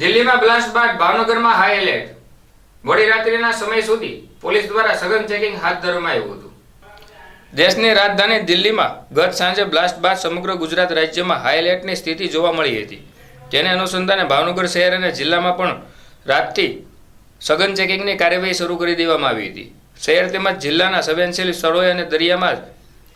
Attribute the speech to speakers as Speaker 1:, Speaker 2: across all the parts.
Speaker 1: દિલ્હીમાં બ્લાસ્ટ બાદ ભાવનગરમાં હાઈ એલર્ટ મોડી રાત્રિના સમય સુધી પોલીસ દ્વારા સઘન ચેકિંગ હાથ ધરવામાં આવ્યું હતું. દેશની રાજધાની દિલ્હીમાં ગત સાંજે બ્લાસ્ટ બાદ સમગ્ર ગુજરાત રાજ્યમાં હાઈ એલર્ટની સ્થિતિ જોવા મળી હતી. જેને અનુસંધાને ભાવનગર શહેર અને જિલ્લામાં પણ રાતથી સઘન ચેકિંગની કાર્યવાહી શરૂ કરી દેવામાં આવી હતી. શહેર તેમજ જિલ્લાના સંવેદનશીલ સ્થળોએ અને દરિયામાં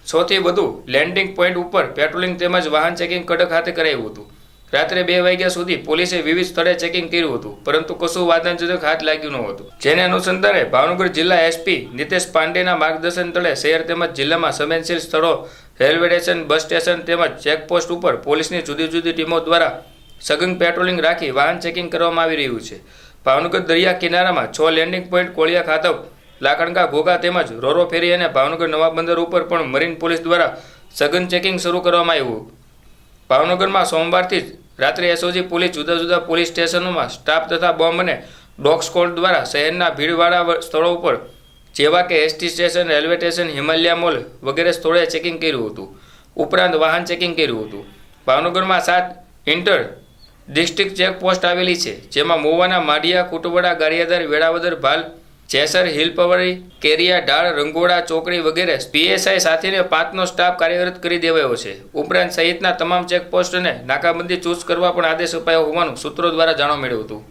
Speaker 1: સૌથી વધુ લેન્ડિંગ પોઈન્ટ ઉપર પેટ્રોલિંગ તેમજ વાહન ચેકિંગ કડક હાથે કરાયું હતું. રાત્રે બે વાગ્યા સુધી પોલીસે વિવિધ સ્થળે ચેકિંગ કર્યું હતું, પરંતુ કશું વાદનજનક હાથ લાગ્યું ન હતું. જેને અનુસંધાને ભાવનગર જિલ્લા એસપી નિતેશ પાંડેના માર્ગદર્શન તળે શહેર તેમજ જિલ્લામાં સંવેદનશીલ સ્થળો, રેલવે સ્ટેશન, બસ સ્ટેશન તેમજ ચેકપોસ્ટ ઉપર પોલીસની જુદી જુદી ટીમો દ્વારા સઘન પેટ્રોલિંગ રાખી વાહન ચેકિંગ કરવામાં આવી રહ્યું છે. ભાવનગર દરિયા કિનારામાં છ લેન્ડિંગ પોઈન્ટ કોળિયા ખાતર લાકણકા ઘોઘા તેમજ રોરો ફેરી અને ભાવનગર નવા બંદર ઉપર પણ મરીન પોલીસ દ્વારા સઘન ચેકિંગ શરૂ કરવામાં આવ્યું. ભાવનગરમાં સોમવારથી જ રાત્રે એસઓજી પોલીસ જુદા જુદા પોલીસ સ્ટેશનોમાં સ્ટાફ તથા બોમ્બ અને ડોગ સ્કોડ દ્વારા શહેરના ભીડવાળા સ્થળો ઉપર, જેવા કે ST station, railway station, Himalaya mall વગેરે સ્થળોએ ચેકિંગ કર્યું હતું. ઉપરાંત વાહન ચેકિંગ કર્યું હતું. ભાવનગરમાં સાત ઇન્ટર ડિસ્ટ્રિક્ટ ચેકપોસ્ટ આવેલી છે, જેમાં મોવાના માઢિયા, કુટવડા ગારિયાદર વેળાવદર, ભાલ જેસર હિલપવરી કેરિયા ઢાળ, રંગોળા, ચોકડી વગેરે પીએસઆઈ સાથેને પાંચનો સ્ટાફ કાર્યરત કરી દેવાયો છે. ઉપરાંત સહિતના તમામ ચેકપોસ્ટને નાકાબંધી ચુસ્ત કરવા પણ આદેશ અપાયો હોવાનું સૂત્રો દ્વારા જાણવા મળ્યું હતું.